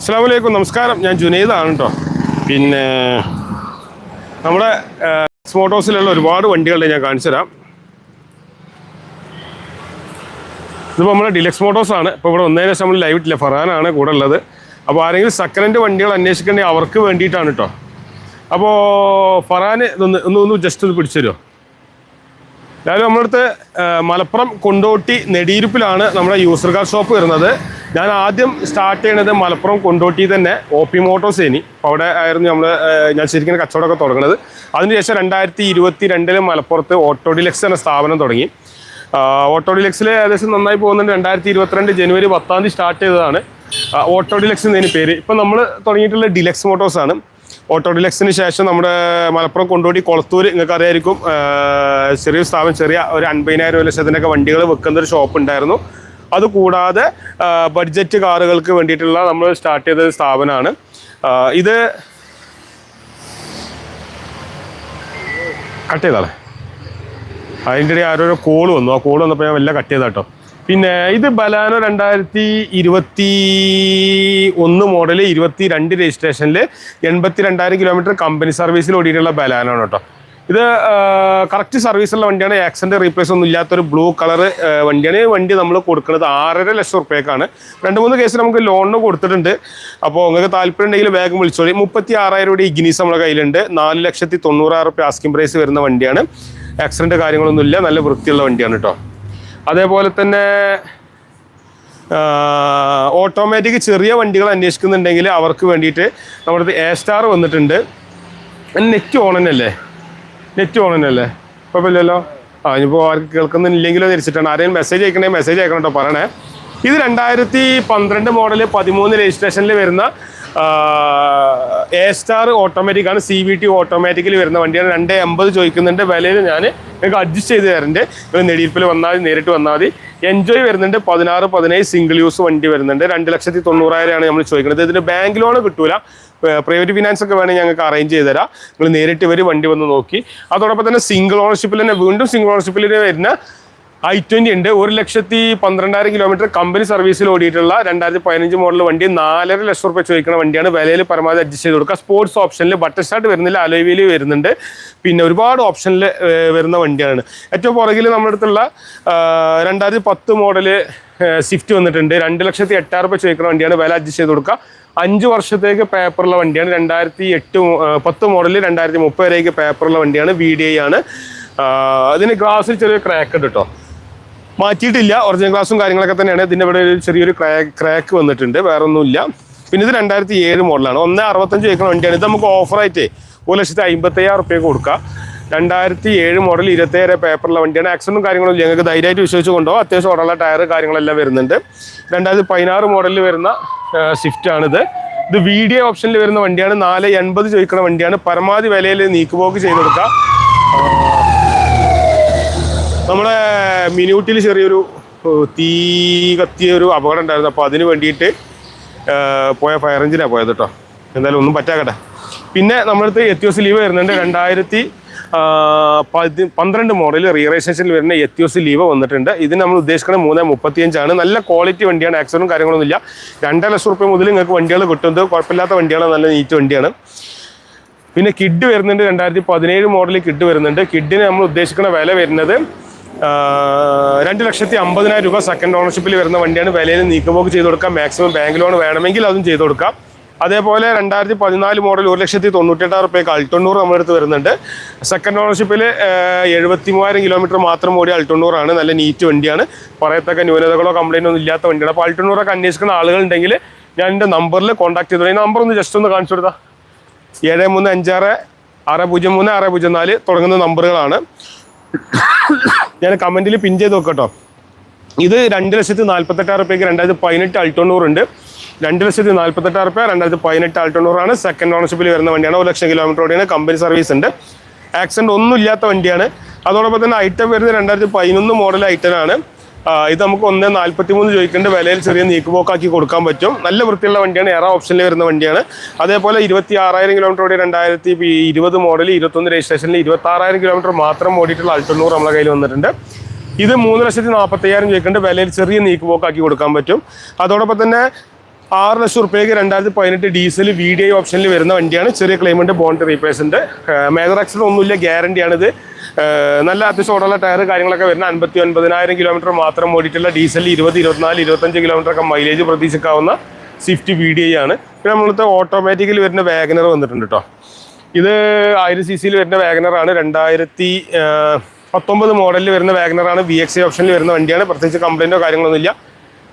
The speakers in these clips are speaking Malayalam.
അസ്സാം വലൈക്കും നമസ്കാരം. ഞാൻ ജുനൈദാണ് കേട്ടോ പിന്നെ നമ്മുടെ മോട്ടോസിലുള്ള ഒരുപാട് വണ്ടികളുടെ ഞാൻ കാണിച്ചു തരാം. ഇതിപ്പോൾ നമ്മുടെ ഡിലക്സ് ആണ്. ഇപ്പോൾ ഇവിടെ ഒന്നേ ലക്ഷം നമ്മൾ ലൈവിട്ടില്ല ഫറാനാണ് കൂടെ ഉള്ളത്. അപ്പോൾ ആരെങ്കിലും സെക്കൻഡ് ഹാൻഡ് വണ്ടികൾ അന്വേഷിക്കേണ്ടി അവർക്ക് വേണ്ടിയിട്ടാണ് കേട്ടോ അപ്പോൾ ഫറാൻ ഇതൊന്ന് ഒന്ന് ഒന്ന് ജസ്റ്റ് ഒന്ന് പിടിച്ചു തരുമോ അതായത് നമ്മുടെ അടുത്ത് മലപ്പുറം കൊണ്ടോട്ടി നെടിയിരുപ്പിലാണ് നമ്മുടെ യൂസർ കാർ ഷോപ്പ് വരുന്നത്. ഞാൻ ആദ്യം സ്റ്റാർട്ട് ചെയ്യണത് മലപ്പുറം കൊണ്ടോട്ടി തന്നെ ഒ പി അപ്പോൾ അവിടെ ആയിരുന്നു നമ്മൾ ഞാൻ ശരിക്കും കച്ചവടമൊക്കെ തുടങ്ങുന്നത് അതിനുശേഷം രണ്ടായിരത്തി ഇരുപത്തി രണ്ടിൽ മലപ്പുറത്ത് ഓട്ടോ ഡിലക്സ് എന്ന സ്ഥാപനം തുടങ്ങി. ഓട്ടോഡിലക്സിൽ ഓട്ടോ ഡിലക്സിൽ ഏകദേശം നന്നായി പോകുന്നുണ്ട്. രണ്ടായിരത്തി ഇരുപത്തിരണ്ട് ജനുവരി പത്താം തീയതി സ്റ്റാർട്ട് ചെയ്തതാണ്. ഓട്ടോഡിലക്സ് ഓട്ടോ ഡിലക്സ് എന്നതിന് പേര്. ഇപ്പം നമ്മൾ തുടങ്ങിയിട്ടുള്ള ഡിലക്സ് മോട്ടോഴ്സ് ആണ്. ഓട്ടോ ഡിലക്സിന് ശേഷം നമ്മുടെ മലപ്പുറം കൊണ്ടോടി കൊളത്തൂർ നിങ്ങൾക്ക് അറിയായിരിക്കും. ചെറിയ സ്ഥാപനം ചെറിയ ഒരു അൻപതിനായിരം ലക്ഷത്തിനൊക്കെ വണ്ടികൾ വെക്കുന്ന ഒരു ഷോപ്പ് ഉണ്ടായിരുന്നു. അതുകൂടാതെ ബഡ്ജറ്റ് കാറുകൾക്ക് വേണ്ടിയിട്ടുള്ള നമ്മൾ സ്റ്റാർട്ട് ചെയ്ത സ്ഥാപനമാണ്. ഇത് കട്ട് ചെയ്താളെ. അതിന്റെ ഇടയിൽ ആരോ കോൾ വന്നു. ആ കോൾ വന്നപ്പോൾ ഞാൻ വല്ല കട്ട് ചെയ്താട്ടോ പിന്നെ ഇത് ബലാനോ രണ്ടായിരത്തി ഇരുപത്തി ഒന്ന് മോഡൽ ഇരുപത്തി രണ്ട് രജിസ്ട്രേഷനിൽ എൺപത്തി രണ്ടായിരം കിലോമീറ്റർ കമ്പനി സർവീസിൽ ഓടിയിട്ടുള്ള ബലാനോ ആണ് കേട്ടോ ഇത് കറക്റ്റ് സർവീസുള്ള വണ്ടിയാണ്. ആക്സിഡന്റ് റീപ്ലേസ് ഒന്നും ഇല്ലാത്തൊരു ബ്ലൂ കളർ വണ്ടിയാണ്. വണ്ടി നമ്മൾ കൊടുക്കുന്നത് ആറര ലക്ഷം റുപ്യക്കാണ്. രണ്ട് മൂന്ന് കേസ് നമുക്ക് ലോണിന് കൊടുത്തിട്ടുണ്ട്. അപ്പോൾ നിങ്ങൾക്ക് താല്പര്യം ഉണ്ടെങ്കിൽ വേഗം വിളിച്ചോളി. മുപ്പത്തി ആറായിരം രൂപയുടെ ഇഗ്നീസ് നമ്മുടെ കയ്യിലുണ്ട്. നാല് ലക്ഷത്തി തൊണ്ണൂറായിരം റുപ്യ ആസ്കിംഗ് പ്രൈസ് വരുന്ന വണ്ടിയാണ്. ആക്സിഡന്റ് കാര്യങ്ങളൊന്നും ഇല്ല. നല്ല വൃത്തിയുള്ള വണ്ടിയാണ് കേട്ടോ അതേപോലെ തന്നെ ഓട്ടോമാറ്റിക് ചെറിയ വണ്ടികൾ അന്വേഷിക്കുന്നുണ്ടെങ്കിൽ അവർക്ക് വേണ്ടിയിട്ട് നമ്മുടെ എ സ്റ്റാർ വന്നിട്ടുണ്ട്. നെറ്റ് ഓൺ തന്നെയല്ലേ നെറ്റ് ഓൺ തന്നെയല്ലേ കുഴപ്പമില്ലല്ലോ? ആ ഇനിയിപ്പോൾ ആർക്ക് കേൾക്കുന്നില്ലെങ്കിലോ തിരിച്ചിട്ടാണ് ആരെങ്കിലും മെസ്സേജ് അയക്കണേ മെസ്സേജ് അയക്കണം കേട്ടോ പറയണേ. ഇത് രണ്ടായിരത്തി പന്ത്രണ്ട് മോഡൽ പതിമൂന്ന് രജിസ്ട്രേഷനിൽ വരുന്ന എ സ്റ്റാർ ഓട്ടോമാറ്റിക് ആണ്. സി വി ടി ഓട്ടോമാറ്റിക്കലി വരുന്ന വണ്ടിയാണ്. രണ്ട് എൺപത് ചോദിക്കുന്നുണ്ട്. വിലയിൽ ഞാൻ നിങ്ങൾക്ക് അഡ്ജസ്റ്റ് ചെയ്ത് തരുന്നുണ്ട് നിങ്ങൾ നെടിയിരിപ്പിൽ വന്നാൽ മതി നേരിട്ട് വന്നാൽ മതി. എൻജോയ് വരുന്നുണ്ട്. പതിനാറ് പതിനേഴ് സിംഗിൾ യൂസ് വണ്ടി വരുന്നുണ്ട്. രണ്ട് ലക്ഷത്തി തൊണ്ണൂറായിരമാണ് നമ്മൾ ചോദിക്കുന്നത്. ഇതിന് ബാങ്ക് ലോൺ കിട്ടൂല. പ്രൈവറ്റ് ഫിനാൻസ് ഒക്കെ വേണമെങ്കിൽ ഞങ്ങൾക്ക് അറേഞ്ച് ചെയ്ത് തരാം. നിങ്ങൾ നേരിട്ട് വരും വണ്ടി വന്ന് നോക്കി. അതോടൊപ്പം തന്നെ സിംഗിൾ ഓണർഷിപ്പിൽ തന്നെ വീണ്ടും സിംഗിൾ ഓണർഷിപ്പിൽ വരുന്ന ഐ ട്വന്റി ഉണ്ട്. ഒരു ലക്ഷത്തി പന്ത്രണ്ടായിരം കിലോമീറ്റർ കമ്പനി സർവീസിൽ ഓടിയിട്ടുള്ള രണ്ടായിരത്തി പതിനഞ്ച് മോഡൽ വണ്ടി നാലര ലക്ഷം റുപ്യ ചോദിക്കുന്ന വണ്ടിയാണ്. വിലയിൽ പരമാവധി അഡ്ജസ്റ്റ് ചെയ്ത് കൊടുക്കുക. സ്പോർട്സ് ഓപ്ഷനിൽ ബട്ടർ സ്റ്റാർട്ട് വരുന്നില്ല. അലോവിയിൽ വരുന്നുണ്ട്. പിന്നെ ഒരുപാട് ഓപ്ഷനിൽ വരുന്ന വണ്ടിയാണ് ഏറ്റവും പുറകിൽ നമ്മുടെ അടുത്തുള്ള രണ്ടായിരത്തി പത്ത് മോഡൽ സ്വിഫ്റ്റ് വന്നിട്ടുണ്ട്. രണ്ട് ലക്ഷത്തി എട്ടായിരം റുപ്യ ചോദിക്കുന്ന വണ്ടിയാണ്. വില അഡ്ജസ്റ്റ് ചെയ്ത് കൊടുക്കുക. അഞ്ച് വർഷത്തേക്ക് പേപ്പറുള്ള വണ്ടിയാണ്. രണ്ടായിരത്തി എട്ട് പത്ത് മോഡലിൽ രണ്ടായിരത്തി മുപ്പത് വരേക്ക് പേപ്പറുള്ള വണ്ടിയാണ് വി ഡി ഐ ആണ്. അതിന് ഗ്ലാസ്സിൽ ചെറിയ ക്രാക്ക് ഉണ്ട് കേട്ടോ മാറ്റിയിട്ടില്ല. ഒറിജിനൽ ഗ്ലാസും കാര്യങ്ങളൊക്കെ തന്നെയാണ്. ഇതിന്റെ ഇവിടെ ഒരു ചെറിയൊരു ക്രാക്ക് ക്രാക്ക് വന്നിട്ടുണ്ട്. വേറെ ഒന്നുമില്ല പിന്നെ ഇത് രണ്ടായിരത്തി ഏഴ് മോഡലാണ് ഒന്ന് അറുപത്തഞ്ച് വയ്ക്കുന്ന വണ്ടിയാണ്. ഇത് നമുക്ക് ഓഫറായിട്ട് ഒരു ലക്ഷത്തി അമ്പത്തയ്യായിരം റുപ്യക്ക് കൊടുക്കാം. രണ്ടായിരത്തി ഏഴ് മോഡൽ ഇരുപത്തേഴ് പേപ്പറുള്ള വണ്ടിയാണ് ആക്സിഡന്റും കാര്യങ്ങളൊന്നും. ഞങ്ങൾക്ക് ധൈര്യമായിട്ട് വിശ്വസിച്ച് കൊണ്ടുപോകാം. അത്യാവശ്യം ഉടനുള്ള ടയർ കാര്യങ്ങളെല്ലാം വരുന്നുണ്ട്. രണ്ടായിരത്തി പതിനാറ് മോഡലിൽ വരുന്ന സ്വിഫ്റ്റ് ആണിത്. ഇത് എ ഓപ്ഷനിൽ വരുന്ന വണ്ടിയാണ്. നാല് എൺപത് ചോദിക്കുന്ന വണ്ടിയാണ്. പരമാവധി വിലയിൽ നീക്കുപോക്ക് ചെയ്ത് കൊടുക്കാം. നമ്മുടെ മിനിയൂട്ടിൽ ചെറിയൊരു തീ കത്തിയ ഒരു അപകടം ഉണ്ടായിരുന്നു. അപ്പോൾ അതിന് വേണ്ടിയിട്ട് പോയ ഫയർ എഞ്ചിനാണ് പോയത് കേട്ടോ എന്തായാലും ഒന്നും പറ്റാക്കട്ടെ. പിന്നെ നമ്മളടുത്ത് എത്യോസ് ലീവ് വരുന്നുണ്ട്. രണ്ടായിരത്തി പന്ത്രണ്ട് മോഡൽ റീറേഷൻസിൽ വരുന്ന എത്യോസ് ലീവ് വന്നിട്ടുണ്ട്. ഇതിന് നമ്മൾ ഉദ്ദേശിക്കുന്നത് മൂന്ന് മുപ്പത്തിയഞ്ചാണ്. നല്ല ക്വാളിറ്റി വണ്ടിയാണ്. ആക്സിഡന്റും കാര്യങ്ങളൊന്നുമില്ല. രണ്ടര ലക്ഷം റുപ്യ മുതൽ നിങ്ങൾക്ക് വണ്ടികൾ കിട്ടുന്നത്. കുഴപ്പമില്ലാത്ത വണ്ടിയാണ് നല്ല നീറ്റ് വണ്ടിയാണ്. പിന്നെ കിഡ് വരുന്നുണ്ട്. രണ്ടായിരത്തി പതിനേഴ് മോഡൽ കിഡ് വരുന്നുണ്ട്. കിഡിന് നമ്മൾ ഉദ്ദേശിക്കുന്ന വില വരുന്നത് രണ്ട് ലക്ഷത്തി അമ്പതിനായിരം രൂപ സെക്കൻഡ് ഓണർഷിപ്പിൽ വരുന്ന വണ്ടിയാണ്. വിലയിൽ നീക്കുപോക്ക് ചെയ്ത് കൊടുക്കാം. മാക്സിമം ബാങ്ക് ലോൺ വേണമെങ്കിൽ അതും ചെയ്ത് കൊടുക്കാം. അതേപോലെ രണ്ടായിരത്തി പതിനാല് മോഡൽ ഒരു ലക്ഷത്തി തൊണ്ണൂറ്റെട്ടായിരം റുപ്യക്ക് അൾട്ടൊണ്ണൂറ് നമ്മുടെ അടുത്ത് വരുന്നുണ്ട്. സെക്കൻഡ് ഓണർഷിപ്പിൽ എഴുപത്തി മൂവായിരം കിലോമീറ്റർ മാത്രം ഓടിയ അൾട്ടൊണ്ണൂറാണ് നല്ല നീറ്റ് വണ്ടിയാണ്. പറയത്തക്ക ന്യൂനതകളോ കംപ്ലൈന്റോ ഒന്നും ഇല്ലാത്ത വണ്ടിയാണ്. അപ്പോൾ അൾട്ടൊണ്ണൂറൊക്കെ അന്വേഷിക്കുന്ന ആളുകളുണ്ടെങ്കിൽ ഞാൻ എന്റെ നമ്പറിൽ കോൺടാക്ട് ചെയ്തു? നമ്പർ ഒന്ന് ജസ്റ്റ് ഒന്ന് കാണിച്ചു കൊടുത്താൽ ഏഴ് മൂന്ന് അഞ്ചാറ് ആറ് പൂജ്യം മൂന്ന് ആറ് പൂജ്യം നാല് തുടങ്ങുന്ന നമ്പറുകളാണ് ഞാൻ കമന്റിൽ പിൻ ചെയ്ത് നോക്കട്ടോ ഇത് രണ്ട് ലക്ഷത്തി നാൽപ്പത്തെട്ടായിരം റുപ്യക്ക് രണ്ടായിരത്തി പതിനെട്ട് അൾട്ടോണൂർ ഉണ്ട്. രണ്ട് ലക്ഷത്തി നാൽപ്പത്തെട്ടായിരം റുപ്യ രണ്ടായിരത്തി പതിനെട്ട് അൾട്ടോണൂറാണ് സെക്കൻഡ് ഓണർഷിപ്പിൽ വരുന്ന വണ്ടിയാണ്. ഒരു ലക്ഷം കിലോമീറ്റർ ഓടിയാണ്. കമ്പനി സർവീസ് ഉണ്ട്. ആക്സിഡന്റ് ഒന്നും ഇല്ലാത്ത വണ്ടിയാണ്. അതോടൊപ്പം തന്നെ ഐറ്റം വരുന്നത് രണ്ടായിരത്തി പതിനൊന്ന് മോഡൽ ഐറ്റനാണ് ഇത് നമുക്ക് ഒന്ന് നാൽപ്പത്തി മൂന്ന് ചോദിക്കേണ്ട വിലയിൽ ചെറിയ നീക്കുപോക്കാക്കി കൊടുക്കാൻ പറ്റും. നല്ല വൃത്തിയുള്ള വണ്ടിയാണ്. എറ ഓപ്ഷനിൽ വരുന്ന വണ്ടിയാണ്. അതേപോലെ ഇരുപത്തി ആറായിരം കിലോമീറ്റർ ഓടി രണ്ടായിരത്തി ഇരുപത് മോഡൽ ഇരുപത്തൊന്ന് രജിസ്ട്രേഷനിൽ ഇരുപത്തി ആറായിരം കിലോമീറ്റർ മാത്രം ഓടിയിട്ടുള്ള അൾട്ടണ്ണൂർ നമ്മുടെ കയ്യിൽ വന്നിട്ടുണ്ട്. ഇത് മൂന്ന് ലക്ഷത്തി നാൽപ്പത്തി അയ്യായിരം രൂപയ്ക്കുണ്ട്. വിലയിൽ ചെറിയ നീക്കുപോക്കാക്കി കൊടുക്കാൻ പറ്റും. അതോടൊപ്പം തന്നെ ആറ് ലക്ഷം റുപ്യക്ക് രണ്ടായിരത്തി പതിനെട്ട് ഡീസൽ വി ഡി ഐ ഓപ്ഷനിൽ വരുന്ന വണ്ടിയാണ്. ചെറിയ ക്ലെയിമുണ്ട് ബോണ്ട് റീപ്ലേസ് ഉണ്ട്. മേജർ ആക്സിഡന്റ് ഒന്നുമില്ല ഗ്യാരണ്ടിയാണിത് നല്ല അത്യാവശ്യം ഓടുള്ള ടയർ കാര്യങ്ങളൊക്കെ വരുന്ന അൻപത്തി ഒൻപതിനായിരം കിലോമീറ്റർ മാത്രം ഓടിയിട്ടുള്ള ഡീസൽ ഇരുപത് ഇരുപത്തിനാല് ഇരുപത്തഞ്ച് കിലോമീറ്റർ ഒക്കെ മൈലേജ് പ്രതീക്ഷിക്കാവുന്ന സ്വിഫ്റ്റ് വി ഡി ഐ ആണ്. പിന്നെ നമ്മളത്തെ ഓട്ടോമാറ്റിക്കലി വരുന്ന വാഗനർ വന്നിട്ടുണ്ട് കേട്ടോ ഇത് ആയിരം സി സിയിൽ വരുന്ന വാഗനറാണ് രണ്ടായിരത്തി പത്തൊമ്പത് മോഡലിൽ വരുന്ന വാഗനറാണ് വി എക്സ് ഓപ്ഷനിൽ വരുന്ന വണ്ടിയാണ്. പ്രത്യേകിച്ച് കംപ്ലൈന്റോ കാര്യങ്ങളൊന്നുമില്ല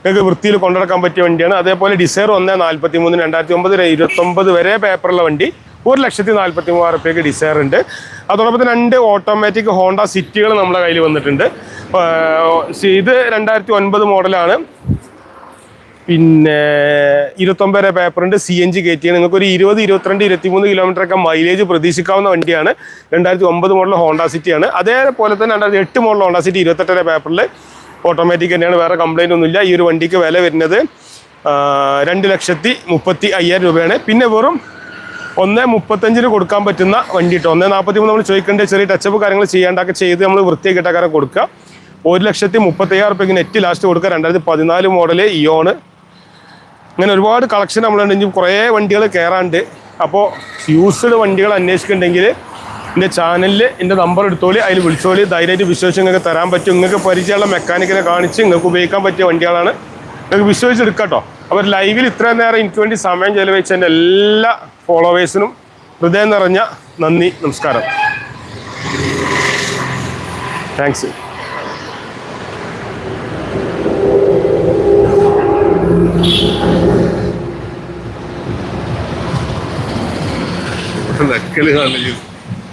നിങ്ങൾക്ക് വൃത്തിയിൽ കൊണ്ടുനടക്കാൻ പറ്റിയ വണ്ടിയാണ്. അതേപോലെ ഡിസൈർ ഒന്ന് നാൽപ്പത്തി മൂന്ന് രണ്ടായിരത്തി ഒമ്പത് ഇരുപത്തൊമ്പത് വരെ പേപ്പറുള്ള വണ്ടി. ഒരു ലക്ഷത്തി നാൽപ്പത്തി മൂവായിരം റുപ്യക്ക് ഡിസൈർ ഉണ്ട്. അതോടൊപ്പം രണ്ട് ഓട്ടോമാറ്റിക് ഹോണ്ട സിറ്റികൾ നമ്മുടെ കയ്യിൽ വന്നിട്ടുണ്ട്. ഇത് രണ്ടായിരത്തി ഒൻപത് മോഡലാണ് പിന്നെ ഇരുപത്തൊമ്പത് വരെ പേപ്പറുണ്ട്. സി എൻ ജി കയറ്റിയാണ് നിങ്ങൾക്ക് ഒരു ഇരുപത് ഇരുപത്തിരണ്ട് ഇരുപത്തിമൂന്ന് കിലോമീറ്റർ ഒക്കെ മൈലേജ് പ്രതീക്ഷിക്കാവുന്ന വണ്ടിയാണ്. രണ്ടായിരത്തി ഒമ്പത് മോഡൽ ഹോണ്ട സിറ്റി ആണ്. അതേപോലെ തന്നെ രണ്ടായിരത്തി എട്ട് മോഡൽ ഹോണ്ട സിറ്റി ഇരുപത്തെട്ടര പേപ്പറിൽ ഓട്ടോമാറ്റിക് തന്നെയാണ്. വേറെ കംപ്ലൈന്റ് ഒന്നുമില്ല. ഈ ഒരു വണ്ടിക്ക് വില വരുന്നത് രണ്ട് ലക്ഷത്തി മുപ്പത്തി അയ്യായിരം രൂപയാണ്. പിന്നെ വെറും ഒന്ന് മുപ്പത്തഞ്ചിന് കൊടുക്കാൻ പറ്റുന്ന വണ്ടി കേട്ടോ ഒന്ന് നാൽപ്പത്തി മൂന്ന് നമ്മൾ ചോദിക്കേണ്ട. ചെറിയ ടച്ചപ്പ് കാര്യങ്ങൾ ചെയ്യാണ്ടൊക്കെ ചെയ്ത് നമ്മൾ വൃത്തിയാക്കിയിട്ടൊക്കെ കൊടുക്കുക. ഒരു ലക്ഷത്തി മുപ്പത്തയ്യായിരം റുപ്യക്ക് നെറ്റ് ലാസ്റ്റ് കൊടുക്കുക. രണ്ടായിരത്തി പതിനാല് മോഡൽ ഇയോണ് അങ്ങനെ ഒരുപാട് കളക്ഷൻ നമ്മളുണ്ട്. ഇനി കുറേ വണ്ടികൾ കയറാണ്ട് അപ്പോൾ യൂസ്ഡ് വണ്ടികൾ അന്വേഷിക്കുന്നുണ്ടെങ്കിൽ എന്റെ ചാനലിൽ എന്റെ നമ്പർ എടുത്തോളി അതിൽ വിളിച്ചോളി. ധൈര്യമായിട്ട് വിശ്വസിച്ച് നിങ്ങൾക്ക് തരാൻ പറ്റും. നിങ്ങൾക്ക് പരിചയമുള്ള മെക്കാനിക്കിനെ കാണിച്ച് നിങ്ങൾക്ക് ഉപയോഗിക്കാൻ പറ്റിയ വണ്ടികളാണ്. നിങ്ങൾക്ക് വിശ്വസിച്ചെടുക്കാം കേട്ടോ അപ്പോൾ ലൈവിൽ ഇത്രയും നേരം എനിക്ക് വേണ്ടി സമയം ചെലവഴിച്ച എന്റെ എല്ലാ ഫോളോവേഴ്സിനും ഹൃദയം നിറഞ്ഞ നന്ദി നമസ്കാരം. താങ്ക്സ് നക്കൽ കാണുന്നു